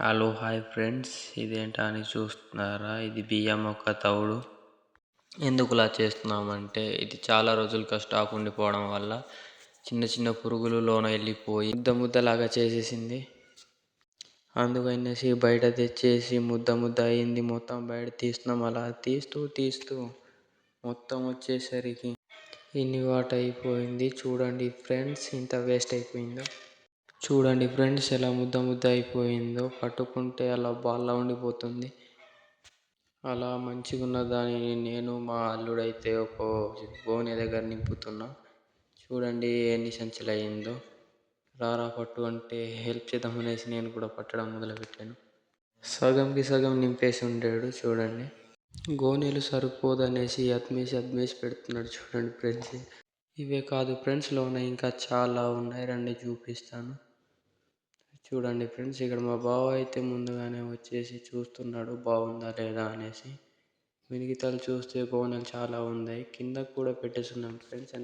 Hello hi friends. ఇదేంటా అని చూస్తున్నారా? ఇది బియ్యం ఒక తవుడు. ఎందుకులా చేస్తున్నామంటే ఇది చాలా రోజులుగా స్టాక్ ఉండిపోవడం వల్ల చిన్న చిన్న పురుగులు లోన వెళ్ళిపోయి ముద్ద ముద్దలాగా చేసేసింది. అందుకనేసి బయట తెచ్చేసి ముద్ద ముద్ద అయింది. మొత్తం బయట తీస్తున్నాం. అలా తీస్తూ తీస్తూ మొత్తం వచ్చేసరికి ఇన్ని వాట్ అయిపోయింది చూడండి ఫ్రెండ్స్ ఇంత వేస్ట్ అయిపోయిందో? చూడండి ఫ్రెండ్స్ ఎలా ముద్ద ముద్ద అయిపోయిందో. పట్టుకుంటే అలా బాల్లా ఉండిపోతుంది. అలా మంచిగా ఉన్న దానిని నేను మా అల్లుడైతే ఒక బోని దగ్గర నింపుతున్నా. చూడండి ఎన్ని సంచులు అయిందో. రారా పట్టు అంటే హెల్ప్ చేద్దామనేసి నేను కూడా పట్టడం మొదలుపెట్టాను. సగంకి సగం నింపేసి ఉండాడు చూడండి. గోనెలు సరిపోదనేసి అద్మేసి అద్మేసి పెడుతున్నాడు చూడండి ఫ్రెండ్స్. ఇవే కాదు ఫ్రెండ్స్ లోన ఇంకా చాలా ఉన్నాయి. రండి చూపిస్తాను. చూడండి ఫ్రెండ్స్ ఇక్కడ మా బావ అయితే ముందుగానే వచ్చేసి చూస్తున్నాడు బాగుందా లేదా అనేసి. మిగతాలు చూస్తే గోనెలు చాలా ఉన్నాయి కింద కూడా పెట్టేస్తున్నాం ఫ్రెండ్స్.